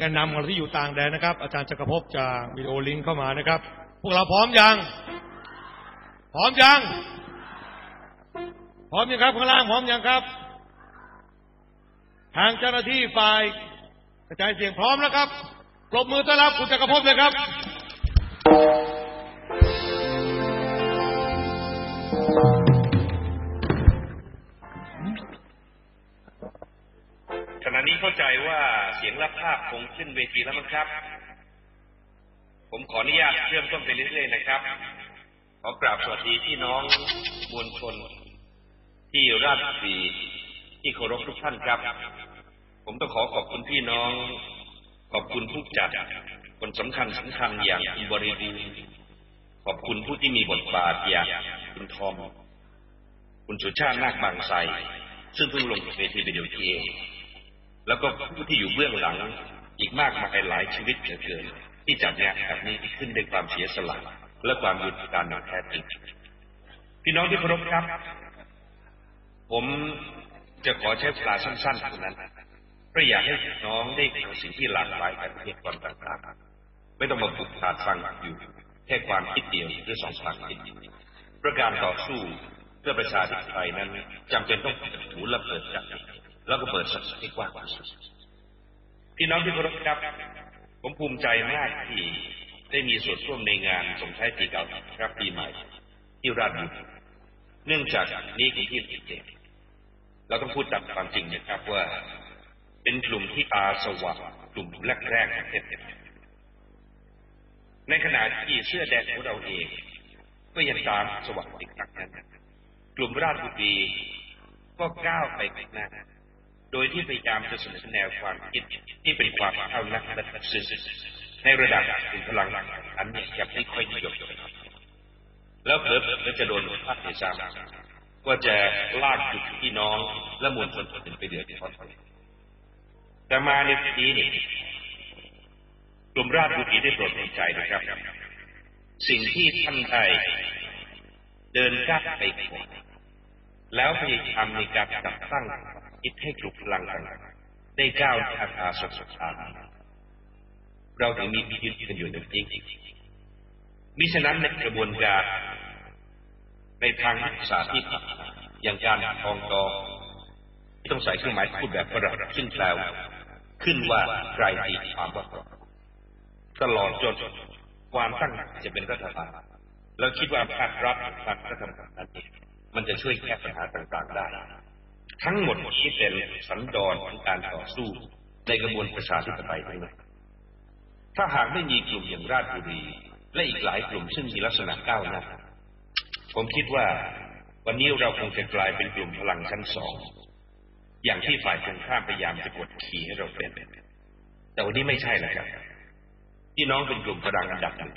แกนนำของเราที่อยู่ต่างแดนนะครับ อาจารย์จักรภพจะวิดีโอลิงก์เข้ามานะครับ พวกเราพร้อมยัง พร้อมยัง พร้อมยังครับข้างล่างพร้อมยังครับ ทางเจ้าหน้าที่ฝ่ายกระจายเสียงพร้อมแล้วครับปรบมือต้อนรับคุณจักรภพเลยครับ ณะนี้เข้าใจว่าเสียงและภาพคงขึ้นเวทีแล้วมั้งครับ ผมขออนุญาตเริ่มต้นไปเรื่อยๆนะครับ ขอกราบสวัสดีพี่น้องมวลชน ที่ราชบุรีที่เคารพทุกท่านครับ ผมต้องขอขอบคุณพี่น้อง ขอบคุณผู้จัด คนสำคัญสำคัญอย่างคุณบริบูรณ์ขอบคุณผู้ที่มีบทบาทอย่างคุณทอม คุณสุชาตินาคบางไทรซึ่งเพิ่งลงเวทีวิดีโอเกม แล้วก็ผู้ที่อยู่เบื้องหลัง อีกมากมายหลายชีวิตเหลือเกินที่จัดงานแบบนี้ขึ้นด้วยความเสียสละและความยุติธรรมอย่างแท้จริงพี่น้องที่เคารพครับ ผมจะขอใช้เวลาสั้นๆเท่านั้นเพื่ออยากให้น้องได้ฟังสิ่งที่หลากหลายจากประเทศก่อนต่างๆไม่ต้องมาผูกขาดฟังอยู่แค่ความคิดเดียวหรือสองฝั่งคิดเพื่อการต่อสู้เพื่อประชาธิปไตยนั้นจำเป็นต้องเปิดหูและเปิดใจ แล้วก็เปิดสักให้กว้างที่สุดพี่น้องที่เคารพครับ ผมภูมิใจมากที่ได้มีส่วนร่วมในงานสงท้ายปีเก่าครับปีใหม่ ที่ราชบุรีเนื่องจากนี่คือที่เจ็ดเราต้องพูดตามความจริงนะครับว่า เป็นกลุ่มที่ตาสว่างกลุ่มแรกๆของประเทศในขณะที่เสื้อแดงของเราเองก็ยังตามสว่างอีกครั้งนั้นกลุ่มราชบุรีก็ก้าวไปข้างหน้า โดยที่พยายามจะเสนอแนวความคิดที่เป็นความเท่านักและซื่อในระดับถึงพลังอันนี้ยังไม่ค่อยนิยมแล้วเผลอๆจะโดนภาคเอกชนก็จะลากจุดพี่น้องและมวลชนอื่นไปเดือดร้อนแต่มาในปีนี้กลุ่มราชบุตรีได้โปรดในใจนะครับ สิ่งที่ท่านได้เดินก้าวไปก่อนแล้วพยายามในการจัดตั้ง คิดให้กลุ่มพลังต่างได้ก้าวทางอาสกสถานเราถึงมีพิธีกันอยู่ในจริงมิฉะนั้นในกระบวนการ ในทางศึกษาที่อย่างการทองตองที่ต้องใส่เครื่องหมายพูดแบบฝรั่งซึ่งแปลขึ้นว่าใครตีความว่าตลอดจนความตั้งหนักจะเป็นรัฐบาลแล้วคิดว่าภาครัฐภาครัฐบาลนั้นมันจะช่วยแก้ปัญหาต่างๆได้ ทั้งหมดที่เป็นสันดอนของการต่อสู้ในกระบวนประชาธิปไตยทั้งนั้นถ้าหากไม่มีกลุ่มอย่างราชบุรี และอีกหลายกลุ่มซึ่งมีลักษณะก้าวหน้าผมคิดว่าวันนี้เราคงจะกลายเป็นกลุ่มพลังชั้นสอง อย่างที่ฝ่ายตรงข้ามพยายามจะกดขี่ให้เราเป็นแต่วันนี้ไม่ใช่แล้วครับพี่น้องเป็นกลุ่มพลังอันดับหนึ่ง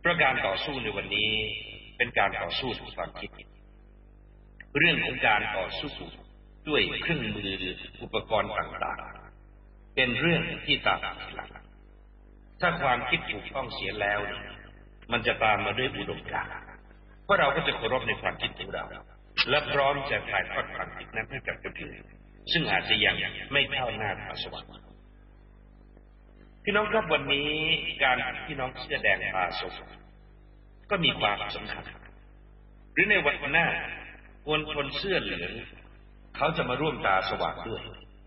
เพราะการต่อสู้ในวันนี้เป็นการต่อสู้ทางความคิด เรื่องของการต่อสู้ด้วยเครื่องมืออุปกรณ์ต่างๆ เป็นเรื่องที่ตามหลังถ้าความคิดถูกต้องเสียแล้ว มันจะตามมาด้วยอุดมการณ์เพราะเราก็จะเคารพในความคิดของเรา และพร้อมจะถ่ายทอดความคิดนั้นให้กับคนอื่นซึ่งอาจจะยังไม่เข้าหน้าทางสวรรค์พี่น้องครับวันนี้การพี่น้องเสื้อแดงพาสวก็มีความสำคัญ หรือในวันหน้า มวลชนเสื้อเหลืองเขาจะมาร่วมตาสว่างด้วย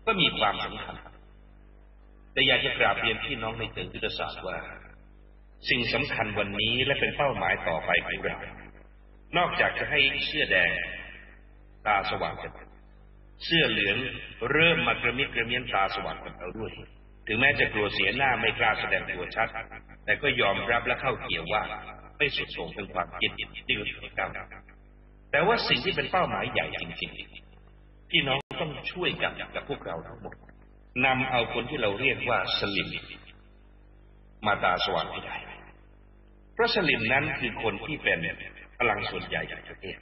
ก็มีความสำคัญ แต่อยากจะกราบเรียนพี่น้องในเชิงยุทธศาสตร์ว่า สิ่งสำคัญวันนี้และเป็นเป้าหมายต่อไปของเรา นอกจากจะให้เสื้อแดง ตาสว่างกันเสื้อเหลืองเริ่มมากระมิดกระเมียนตาสว่างกับเราด้วย ถึงแม้จะกลัวเสียหน้าไม่กล้าแสดงตัวชัด แต่ก็ยอมรับและเข้าเกี่ยวว่า ไม่สุดโต่งเป็นความคิดที่รู้สึกก้าว แต่ว่าสิ่งที่เป็นเป้าหมายใหญ่จริงๆพี่น้องต้องช่วยกันกับพวกเราทั้งหมดนำเอาคนที่เราเรียกว่าสลิมมาตาสว่างให้ได้เพราะสลิมนั้นคือคนที่เป็นพลังส่วนใหญ่ของประเทศ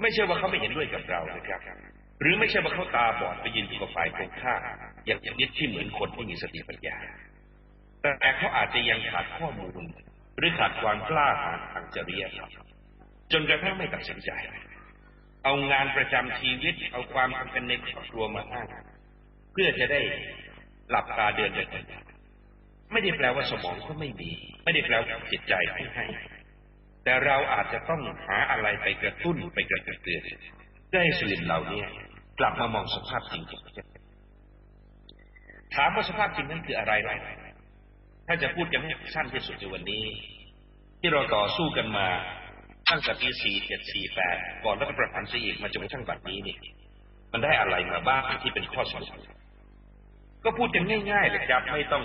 ไม่ใช่ว่าเขาไม่เห็นด้วยกับเรานะครับ หรือไม่ใช่ว่าเขาตาบอดไปยืนอยู่กับฝ่ายตรงข้ามอย่างอย่างนี้ที่เหมือนคนที่มีสติปัญญา แต่เขาอาจจะยังขาดข้อมูล หรือขาดความกล้าหาญทางจริยธรรม จนกระทั่งไม่ตัดสินใจ เอางานประจำชีวิต เอาความเป็นในครอบครัวมาอ้างเพื่อจะได้หลับตาเดินไปไม่ได้แปลว่าสมองก็ไม่มีไม่ได้แปลว่าจิตใจไม่ให้ แต่เราอาจจะต้องหาอะไรไปกระตุ้นไปกระตุ้นเตือนเพื่อให้สลิมเหล่านี้กลับมามองสภาพจริงถามว่าสภาพจริงนั้นคืออะไรหรอถ้าจะพูดกันให้สั้นที่สุดในวันนี้ ที่เราต่อสู้กันมา ตั้งแต่ปีสี่เจ็ดสี่แปดก่อนรัฐประหารสีอีกมาจนกระทั่งบัดนี้นี่มันได้อะไรมาบ้างที่เป็นข้อสรุปก็พูดกันง่ายๆเลยครับไม่ต้อง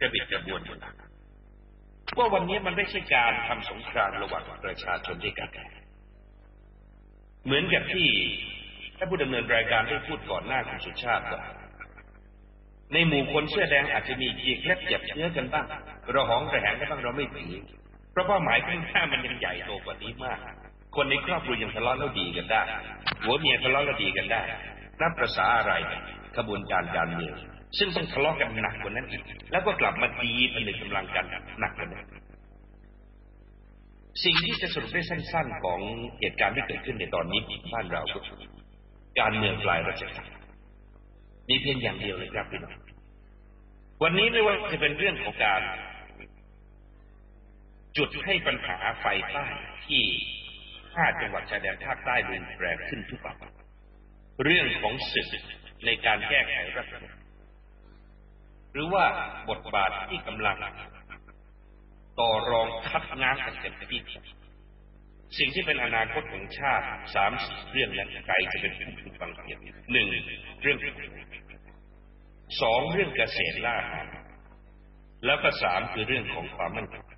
กระบิดกระบวนว่าวันนี้มันไม่ใช่การทำสงครามระหว่างประชาชนด้วยกันเหมือนกับที่ถ้าผู้ดำเนินรายการได้พูดก่อนหน้าคุณสุชาติว่าในหมู่คนเสื้อแดงอาจจะมีเกียรเล็บเจ็บเชื้อกันบ้างเราหองกระแหงกันบ้างเราไม่ถือ เพราะเป้าหมายข้างหน้ามันยังใหญ่โตกว่านี้มาก คนในครอบครัวยังทะเลาะแล้วดีกันได้หัวเมียทะเลาะแล้วดีกันได้นับประษาอะไรขบวนการการเมืองซึ่งต้องทะเลาะกันหนักกว่านั้นอีก แล้วก็กลับมาดีผนึกกำลังกันหนักกว่านั้นสิ่งที่จะสรุปได้สั้น ๆ ของเหตุการณ์ที่เกิดขึ้นในตอนนี้บ้านเราก็การเมืองปลายรัชกาลมีเพียงอย่างเดียวเลยครับพี่น้องวันนี้ไม่ว่าจะเป็นเรื่องของการ จุดให้ปัญหาไฟใต้ที่ห้าจังหวัดชายแดนภาคใต้รุนแรงขึ้นทุกวันเรื่องของศึกในการแก้ไขรัฐธรรมนูญหรือว่าบทบาทที่กำลัง ต่อรองคัดง้างกันเต็มที่สิ่งที่เป็นอนาคตของชาติสามสี่เรื่องนั้นไกลจะเป็นผู้ฟังเพียงหนึ่งเรื่องสองเรื่องเกษตรล่าหารแล้วก็สามคือเรื่องของความมั่นคง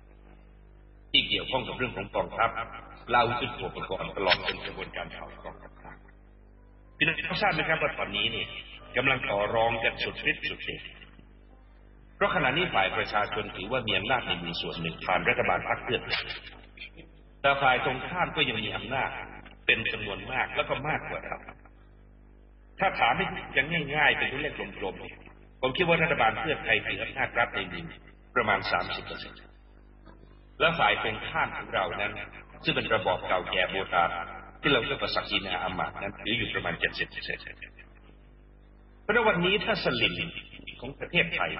ที่เกี่ยวข้องกับเรื่องของกองทัพเราจุดตัวประกอบตลอดจนกระบวนการเผากองทัพพี่น้องทราบไหมครับว่าตอนนี้เนี่ยกำลังต่อรองกันสุดฤทธิ์สุดเดชเพราะขณะนี้ฝ่ายประชาชนถือว่ามีอำนาจในมีส่วนหนึ่งผ่านรัฐบาลพรรคเพื่อไทยแต่ฝ่ายตรงข้ามก็ยังมีอำนาจเป็นจำนวนมากแล้วก็มากกว่าเราถ้าถามให้ยังง่ายๆ เป็นตัวเลขกลมๆผมคิดว่ารัฐบาลเพื่อไทยถืออำนาจรัฐในมือประมาณสามสิบเปอร์เซ็นต์ และฝ่ายตรงข้ามของเรานั้น ซึ่งเป็นระบอบเก่าแก่โบราณที่เราเรียกว่าสักดินาอามาตนั้นถืออยู่ประมาณเจ็ดสิบเปอร์เซ็นต์เพราะวันนี้ถ้าสลิมของประเทศไทย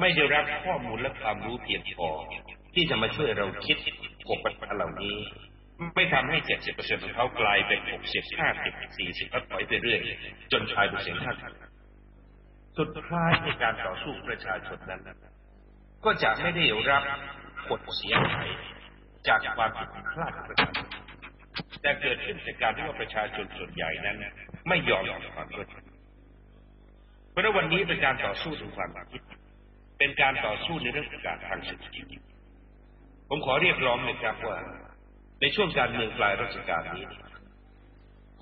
ไม่ได้รับข้อมูลและความรู้เพียงพอที่จะมาช่วยเราคิดกบปัญหาเหล่านี้ ไม่ทำให้เจ็ดสิบเปอร์เซ็นต์ของเขากลายเป็นหกสิบห้าสิบสี่สิบก็ถอยไปเรื่อย จนกลายเป็นเสียงท่านสุดท้ายในการต่อสู้ประชาชนนั้น ก็จะไม่ได้รับ ผลเสียหายจากความผิดพลาดของประชาชนแต่เกิดขึ้นจากการที่ว่าประชาชนส่วนใหญ่นั้น ไม่ยอมรับความยุติเพราะวันนี้เป็นการต่อสู้ถึงความคิด เป็นการต่อสู้ในเรื่องการทางเศรษฐกิจผมขอเรียกร้องเลยครับว่า ในช่วงการเมืองปลายรัชกาลนี้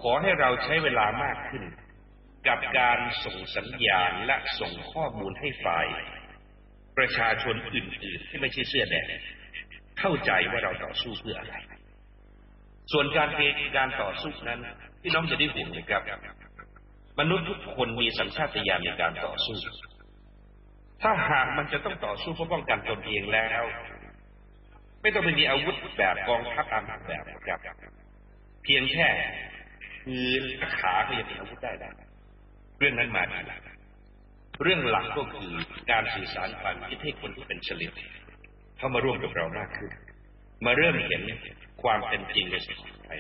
ขอให้เราใช้เวลามากขึ้น กับการส่งสัญญาณและส่งข้อมูลให้ฝ่าย ประชาชนอื่นๆที่ไม่ใช่เสื้อแดงเข้าใจว่าเราต่อสู้เพื่ออะไร ส่วนการเองการต่อสู้นั้นพี่น้องจะได้ห่วงเลยครับ มนุษย์ทุกคนมีสัญชาตญาณในการต่อสู้ ถ้าหากมันจะต้องต่อสู้เพื่อป้องกันตนเองแล้ว ไม่ต้องไปมีอาวุธแบบกองทัพตามแบบครับ เพียงแค่มือขาก็ยังเป็นอาวุธได้แล้วเรื่องนั้นมาทีหลัง เรื่องหลักก็คือการสื่อสารความคิดให้คนที่เป็นเฉลียวเข้ามาร่วมกับเรามากขึ้น มาเริ่มเห็นความเป็นจริงในสังคมไทย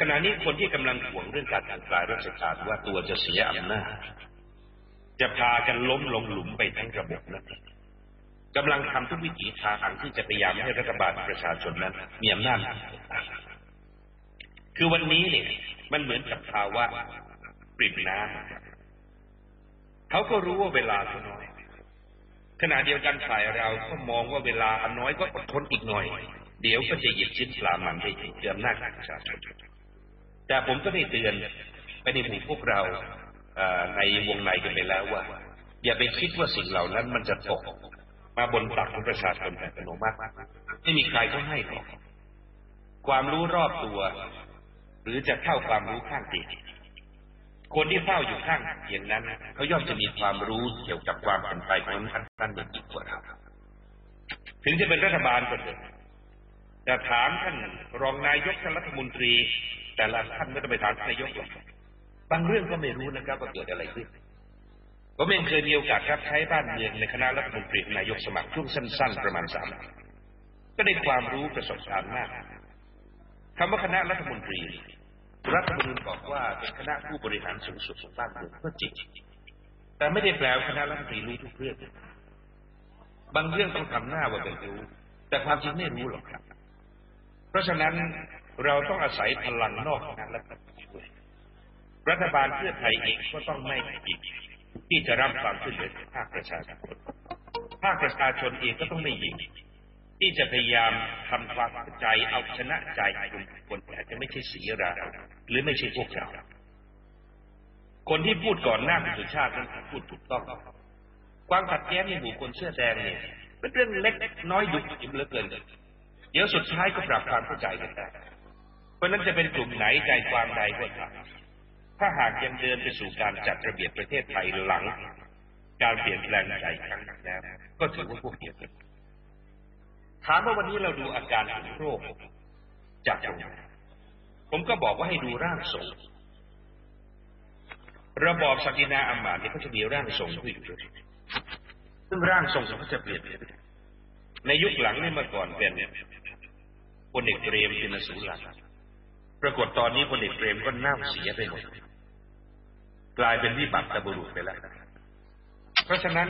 ขณะนี้คนที่กำลังห่วงเรื่องการทางกายราชการว่าตัวจะเสียอำนาจจะพากันล้มลงหลุมไปทั้งระบบนั้นกำลังทำทุกวิถีทางที่จะพยายามให้รัฐบาลประชาชนนั้นมีอำนาจคือวันนี้เนี่ยมันเหมือนกับภาวะปริ่มน้ำ เขาก็รู้ว่าเวลาน้อย ขณะเดียวกันฝ่ายเราก็มองว่าเวลาอันน้อยก็อดทนอีกหน่อย เดี๋ยวก็จะหยิบชิ้นปลามันได้เกือมหน้าประชาชนแต่ผมก็ได้เตือนไปในหมู่พวกเราในวงในกันไปแล้วว่า อย่าไปคิดว่าสิ่งเหล่านั้นมันจะตกมาบนตักของประชาชนแบบอัตโนมัติไม่มีใครเขาให้หรอกความรู้รอบตัว หรือจะเข้าความรู้ข้างตี คนที่เฝ้าอยู่ข้างเตียงนั้นเขาย่อมจะมีความรู้เกี่ยวกับความเป็นไปของท่านท่านดีกว่าเราถึงจะเป็นรัฐบาลก็เถอะแต่ถามท่านรองนายกท่านรัฐมนตรี แต่ละท่านไม่ต้องไปถามนายกหรอกบางเรื่องก็ไม่รู้นะครับว่าเกิดอะไรขึ้นผมเองเคยมีโอกาสครับใช้บ้านเมืองในคณะรัฐมนตรีนายกสมัครช่วงสั้น ๆ ประมาณสามก็ได้ความรู้ประสบการณ์มากคำว่าคณะรัฐมนตรี รัฐมนูญบอกว่าเป็นคณะผู้บริหารสูงสุดของบ้านเมืองก็จริงแต่ไม่ได้แปลว่าคณะรัฐมนตรีรู้ทุกเรื่อง บางเรื่องต้องทำหน้าว่าเป็นรู้ แต่ความจริงไม่รู้หรอกครับ เพราะฉะนั้นเราต้องอาศัยพลังนอกคณะรัฐมนตรีด้วยรัฐบาลเพื่อไทยเองก็ต้องไม่ผิดที่จะรับความช่วยเหลือจากภาคประชาชนภาคประชาชนเองก็ต้องไม่ยิง ที่จะพยายามทำความเข้าใจเอาชนะใจกลุ่มคนอาจจะไม่ใช่สีเราหรือไม่ใช่พวกเรา คนที่พูดก่อนหน้าคุณสุชาตินั้นพูดถูกต้อง ความขัดแย้งในหมู่คนเสื้อแดงเนี่ยเป็นเรื่องเล็กน้อยยุบยิบเหลือเกินเดี๋ยวสุดท้ายก็ปรับความเข้าใจกันได้เพราะนั้นจะเป็นกลุ่มไหนใจความใดก็ตามถ้าหากยังเดินไปสู่การจัดระเบียบประเทศไทยหลัง การเปลี่ยนแปลงใจครั้งแล้วก็ถือว่าพวกเดียวกัน ถามว่าวันนี้เราดูอาการของโรคจากตรงไหนผมก็บอกว่าให้ดูร่างทรงระบอบศักดินาอำมาเนี่ยเขาจะมีร่างทรงผู้อยู่ด้วยซึ่งร่างทรงเขาจะเปลี่ยนในยุคหลังนี่เมื่อก่อนเป็นพลเอกเปรมตินสุรานปรากฏตอนนี้พลเอกเปรมก็น่าเสียไปหมดกลายเป็นวิบัติตบุรุษไปแล้ว เพราะฉะนั้น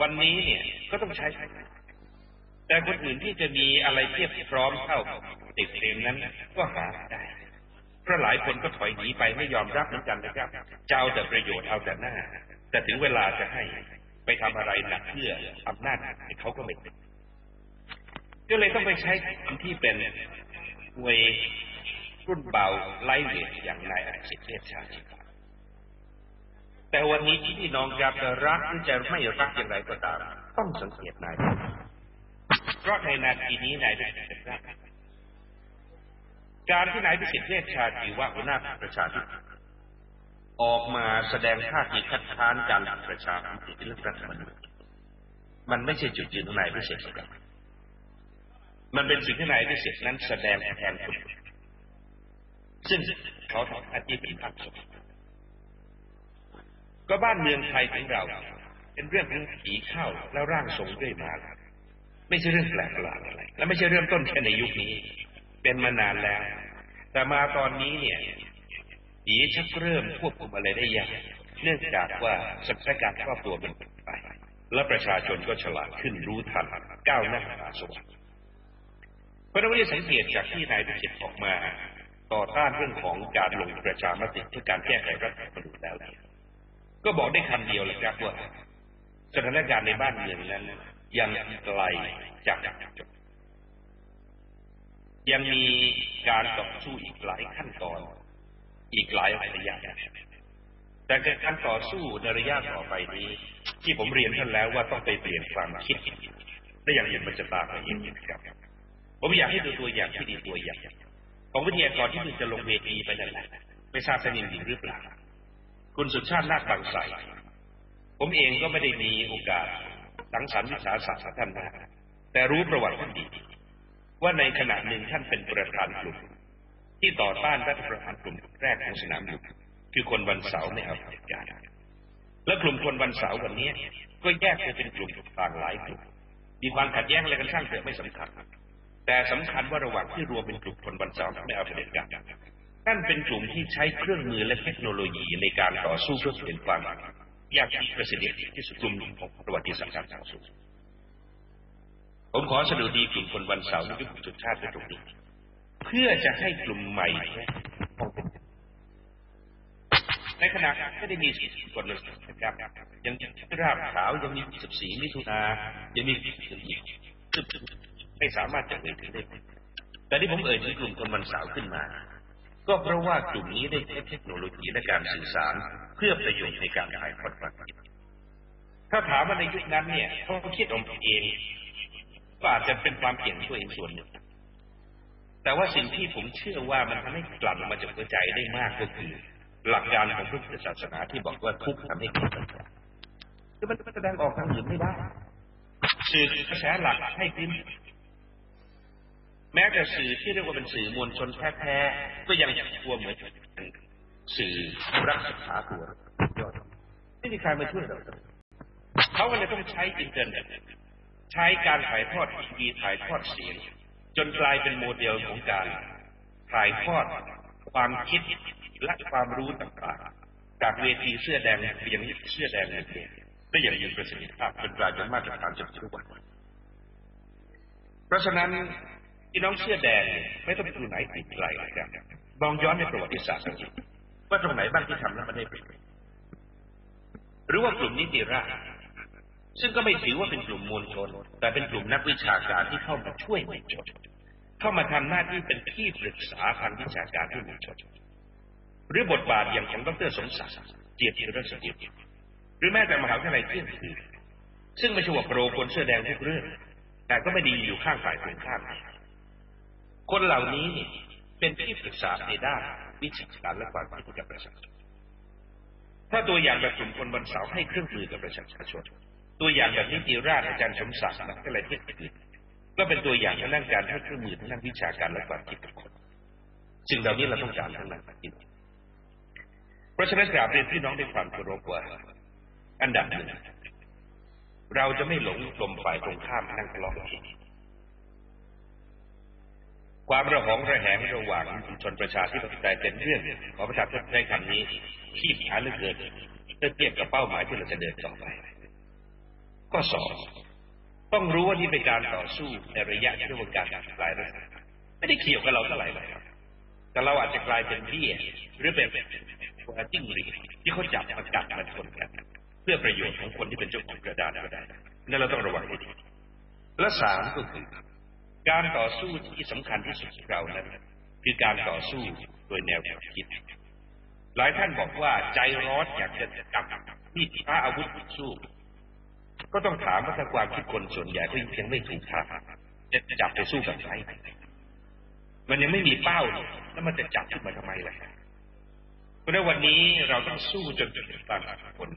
วันนี้เนี่ยก็ต้องใช้ แต่คนอื่นที่จะมีอะไรเทียบพร้อมเท่าเด็กเปรมนั้นก็หาได้เพราะหลายคนก็ถอยหนีไปไม่ยอมรับเหมือนกันนะครับจะเอาแต่ประโยชน์เอาแต่หน้า แต่ถึงเวลาจะให้ไปทำอะไรหนักเพื่ออำนาจเขาก็ไม่เป็นก็เลยต้องไปใช้คนที่เป็นเวยรุ่นเบาไล่เวทอย่างนายอาชิตเทพชาติแต่วันนี้ที่พี่น้องจะรักหรือจะไม่รักอย่างไรก็ตาม ต้องสังเกตนาย ราะในนาทีนี้นายได้เป็นรักการที่นายพิสิทธิ์เวชชาติว่าหัวหน้าประชาธิปไตยออกมาแสดงท่าทีคัดค้านการประชาธิปไตยเรื่องรัฐธรรมนูญมันไม่ใช่จุดยืนของนายพิเศษครับ มันเป็นสิ่งที่นายพิเศษนั้นแสดงแทนคนซึ่งเขาทำหน้าที่เป็นพักสงก็บ้านเมืองไทยของเรา เป็นเรื่องของผีเข้าแล้วร่างทรงด้วยมา ไม่ใช่เรื่องแปลกประหลาดอะไร และไม่ใช่เริ่มต้นแค่ในยุคนี้ เป็นมานานแล้ว แต่มาตอนนี้เนี่ยผีชักเริ่มควบคุมอะไรได้ยากเนื่องจากว่าสถานการณ์ครอบครัวมันเปลี่ยนไป และประชาชนก็ฉลาดขึ้นรู้ทันก้าวหน้าหาสวรรค์เพราะนั้นว่าสังเกตจากที่นายพิจิตออกมา ต่อต้านเรื่องของการลงประชามติเพื่อการแก้ไขรัฐธรรมนูญแล้ว ก็บอกได้คำเดียวเลยครับว่าสถานการณ์ในบ้านเมืองนั้น ยังไกลจากจบ ยังมีการต่อสู้อีกหลายขั้นตอน อีกหลายระยะ แต่การต่อสู้ในระยะต่อไปนี้ ที่ผมเรียนท่านแล้วว่าต้องไปเปลี่ยนความคิดและอย่างอื่นมันจะตามมาเองครับผมอยากให้ดูตัวอย่างที่ดีตัวอย่างของวิทยากรที่คุณจะลงเวทีไปนั่นแหละไม่ทราบเป็นจริงหรือเปล่า คุณสุชาตินาคบางใสผมเองก็ไม่ได้มีโอกาส สังสรรค์วิสาสะท่านนะแต่รู้ประวัติท่านดีว่าในขณะหนึ่งท่านเป็นประธานกลุ่ม ที่ต่อต้านรัฐประหารกลุ่มแรกของสนามหลวงคือคนวันเสาร์ในเอาเหตุการณ์และกลุ่มคนวันเสาร์วันนี้ก็แยกไปเป็นกลุ่มต่างหลายกลุ่มมีความขัดแย้งอะไรกันช่างเถอะไม่สำคัญ แต่สำคัญว่าระหว่างที่รวมเป็นกลุ่มคนวันเสาร์ไม่เอาเผด็จการนั่นเป็นกลุ่มที่ใช้เครื่องมือและเทคโนโลยีในการต่อสู้เพื่อเปลี่ยนความ ยากที่ประสิทธิที่สุดกลุ่มหนึ่งของประวัติศาสตร์การต่อสู้ผมขอสดุดีกลุ่มคนวันเสาร์ในยุคสุดชาติตรงนี้เพื่อจะให้กลุ่มใหม่ในขณะไม่ได้มีสี่คนลยนะครับยังราบขาวยังมีสิบสี่มิถุนายังมีสีที่ไม่สามารถจะเอ่ยถึงได้แต่ที่ผมเอ่ยถึงกลุ่มคนวันเสาร์ขึ้นมา ก็เพราะว่ากลุ่มนี้ได้ใช้เทคโนโลยีและการสื่อสาร เพื่อประโยชน์ในการถ่ายทอดความคิดถ้าถามว่าในยุคนั้นเนี่ยเขาคิดออกเองก็อาจจะเป็นความเก่งช่วยส่วนหนึ่ง แต่ว่าสิ่งที่ผมเชื่อว่ามันทำให้กลั่นมาจากหัวใจได้มากก็คือ หลักการของพระพุทธศาสนาที่บอกว่าทุกข์ทำให้เกิดปัญญาคือมันแสดงออกทางอื่นไม่ได้สื่อกระแสหลักให้พิมพ์ แม้แต่สื่อที่เรียกว่าเป็นสื่อมวลชนแท้ๆก็ยังกลัวเหมือนสื่อรักษาตัวยอดไม่มีใครมาช่วยเราเขาก็เลยต้องใช้อินเทอร์เน็ตใช้การถ่ายทอดทีวีถ่ายทอดเสียง จนกลายเป็นโมเดลของการถ่ายทอดความคิดและความรู้ต่างๆ จากเวทีเสื้อแดงไปยังเสื้อแดงนั่นเองได้อย่างมีประสิทธิภาพจนกลายเป็นมาตรฐานจนทุกวันเพราะฉะนั้น พี่น้องเสื้อแดงไม่ต้องไปดูไหนไกลนะครับมองย้อนในประวัติศาสตร์สักนิดว่าตรงไหนบ้างที่ทำแล้วมันได้ผลหรือว่ากลุ่มนิติราษฎร์ซึ่งก็ไม่ถือว่าเป็นกลุ่มมวลชน แต่เป็นกลุ่มนักวิชาการที่เข้ามาช่วยมวลชน เข้ามาทำหน้าที่เป็นที่ปรึกษาทางวิชาการให้มวลชน หรือบทบาทอย่างของดรสมศักดิ์เจียบธีรสถิตหรือแม้แต่มหาวิทยาลัยเที่ยงคืนซึ่งไม่ใช่ว่าโปรคนเสื้อแดงทุกเรื่อง แต่ก็ไม่ดีอยู่ข้างฝ่ายตรงข้าม คนเหล่านี้เนี่ยเป็นที่ปรึกษาในด้านวิชาการและความคิดกับประชาชนถ้าตัวอย่างแบบกลุ่มคนบนเสาให้เครื่องมือกับประชาชน ตัวอย่างแบบนิติราชอาจารย์สมศักดิ์และอะไรที่อื่นก็เป็นตัวอย่างทางด้านการให้เครื่องมือทางด้านวิชาการและความคิดกับคนสิ่งเหล่านี้เราต้องการทั้งนั้นเพราะฉะนั้นกราบเรียนพี่น้องด้วยความเคารพว่า อันดับหนึ่งเราจะไม่หลงลมฝ่ายตรงข้ามนั่งทะเลาะกัน ความระหองระแหงระหว่างชุมชนประชาธิปไตยเป็นเรื่องของประชาธิปไตยคำนี้ขี้หาเหลือเกินเพื่อเทียบกับเป้าหมายที่เราจะเดินต่อไปข้อสองต้องรู้ว่านี่เป็นการต่อสู้ในระยะที่เรียกว่าการกลายรัฐไม่ได้เกี่ยวกับเราเท่าไหร่เลยครับแต่เราอาจจะกลายเป็นเบี้ยหรือเป็นตัวจิ้งหรีดที่เขาจับมากัดมาชนกันเพื่อประโยชน์ของคนที่เป็นเจ้าของกระดาษก็ได้นั่นเราต้องระวังให้ดีและสามก็คือ การต่อสู้ที่สำคัญที่สุดของเรานั้นคือการต่อสู้โดยแนวคิด หลายท่านบอกว่าใจร้อนอยากจะจับมีดพาอาวุธสู้ ก็ต้องถามว่าถ้าความคิดคนส่วนใหญ่ก็ยังไม่ถูกทางจะจับไปสู้กับใครมันยังไม่มีเป้า แล้วมันจะจับขึ้นมาทำไมล่ะเพราะในวันนี้เราต้องสู้จนถึงบางคน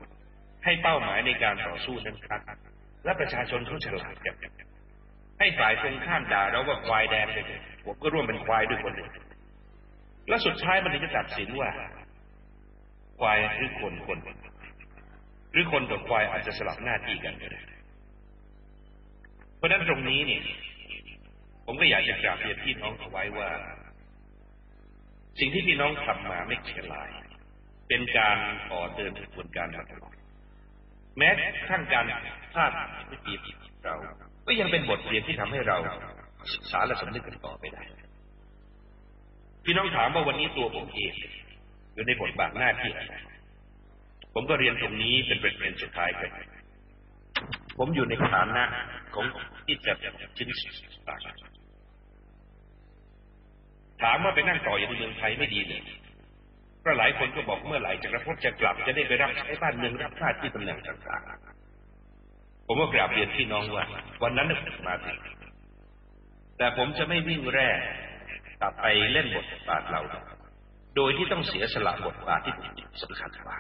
ให้เป้าหมายในการต่อสู้นั้นครับและประชาชนเขาฉลาดกัน ให้ฝ่ายตรงข้ามด่าเราว่าควายแดงเลยผมก็ร่วมเป็นควายด้วยคนหนึ่งแล้วสุดท้ายมันจะตัดสินว่า ควายหรือคนคนหรือคนกับควายอาจจะสลับหน้าที่กันก็ได้เพราะนั้นตรงนี้เนี่ยผมก็อยากจะกราบเรียนพี่น้องเอาไว้ว่า สิ่งที่พี่น้องทำมาไม่เฉลายเป็นการต่อเดินกระบวนการมาตลอดแม้ขั้นการพลาดไม่กี่เรา ก็ยังเป็นบทเรียนที่ทำให้เราศึกษาและสำนึกกันต่อไปได้ พี่น้องถามว่าวันนี้ตัวผมเองอยู่ในบทบาทหน้าที่อะไรผมก็เรียนตรงนี้เป็นประเด็นสุดท้ายไปผมอยู่ในฐานะของที่จะชิ้นต่างถามว่าไปนั่งต่ออยู่ในเมืองไทยไม่ดีเลยเพราะหลายคนก็บอกเมื่อไหร่จะกระพบจะกลับจะได้ไปรับใช้บ้านเมืองรับหน้าที่ตำแหน่งต่างๆ ผมก็กราบเรียนพี่น้องว่า วันนั้นมาถึงแต่ผมจะไม่วิ่งแร่กลับไปเล่นบทบาทเรา โดยที่ต้องเสียสละบทบาทที่สำคัญกว่า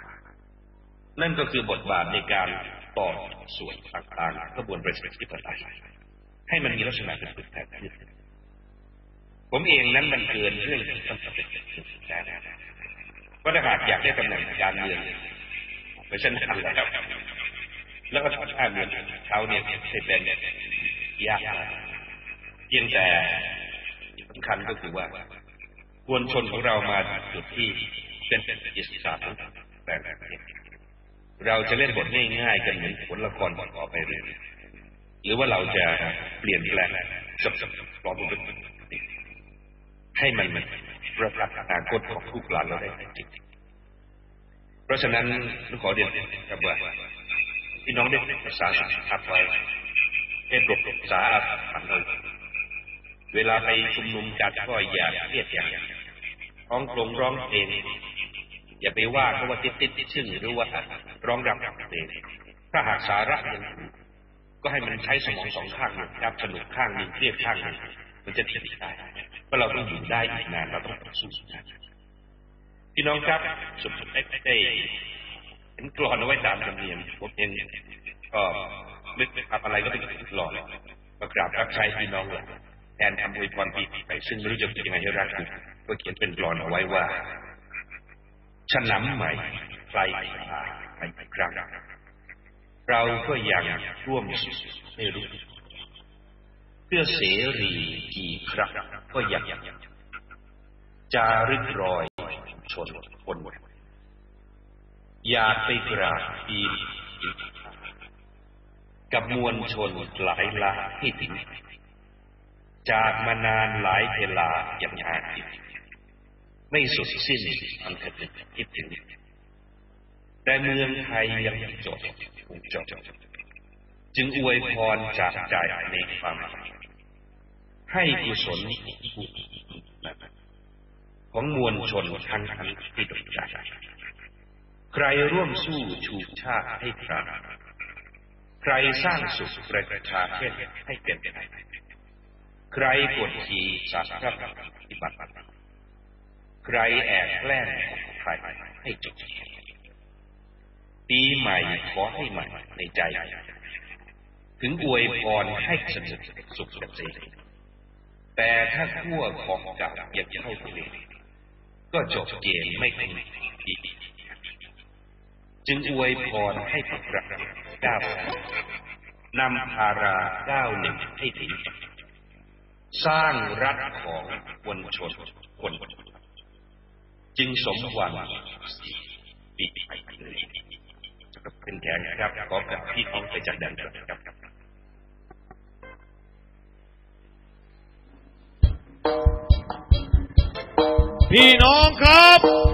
นั่นก็คือบทบาทในการต่อส่วนต่างๆกระบวนประชาธิปไตยให้มันมีลักษณะเป็นตึกแท้ขึ้นผมเองนั้นมันเกินเรื่องที่ต้องเป็นแล้วว่าถ้าหากอยากได้ตำแหน่งการเมืองไปเส้นทางแล้ว แล้วก็ชาติเมืองเขาเนี่ยเป็นยากเพียงแต่สำคัญก็คือว่า ควรชนของเรามาจุดที่เป็นอิสระแต่เราจะเล่นบทง่ายๆกันเหมือนผลละครต่อไปเรื่อยหรือว่าเราจะเปลี่ยนแปลงสับสับปลอมเป็นให้มันประกาศอนาคตของทุกหลานเราได้จริงเพราะฉะนั้นขอเรียนกับว่า พี่น้องได้รักษาสัมพันธ์ไว้ให้ปกรักษาสัมพันธ์เลยเวลาไปชุมนุมกันก็อย่าเครียดอย่างร้องกลงร้องเพลงอย่าไปว่าเขาว่าติดติดติดซึ่งหรือว่าร้องรำเพลงถ้าหากสาระยังก็ให้มันใช้สมองสองข้างครับสนุกข้างหนึ่งเครียดข้างหนึ่งมันจะทิ้งได้เพราะเราต้องอยู่ได้อีกนานเราต้องสู้พี่น้องครับสุดท้ายได้ นกรอนเอาไว้ตามธรรมเนียมผมเองก็ไม่อะไรก็เป็นกรอนประกราบรับใช้พี่น้องเลยแทนทำอวยพรปีไปซึ่งไม่รู้จะเป็นยังไงให้รักก็เขียนเป็นกรอนเอาไว้ว่าฉนำใหม่ไกลอีกครั้งเราก็ยังร่วมสุขไม่รู้เพื่อเสรีกี่ครั้งก็ยังจารึกรอยชนคนหมด อยากไปกราบทีมกับมวลชนหลายล้านที่ถึง จากมานานหลายเวลาอย่างอาทิไม่สุดสิ้นอันเถิดคิดถึง แต่เมืองไทยยังจบคงจบจึงอวยพรจากใจในความให้กุศลของมวลชนทั้งทั้งที่ดงใจ ใครร่วมสู้ชูชาติให้คราใครสร้างสุขประชาเช่นให้เป็นไปใครกดขี่สาธารณปฏิบัติใครแอบแกล้งใครให้จบปีใหม่ขอให้ใหม่ในใจ ถึงอวยพรให้สนุกสุขเกษมแต่ถ้าขั้วของเก่ายังเข้าทะเลก็จบเกมไม่เป็นดี จึงอวยพรให้พวกเราก้าวนำพาราก้าหนึ่งให้ถึง สร้างรัฐของวลชนคนจึงสมหวังปีไปเลยจะเป็นแขนครับขอกับพี่น้องไปจัดแดนครับพี่น้องครับ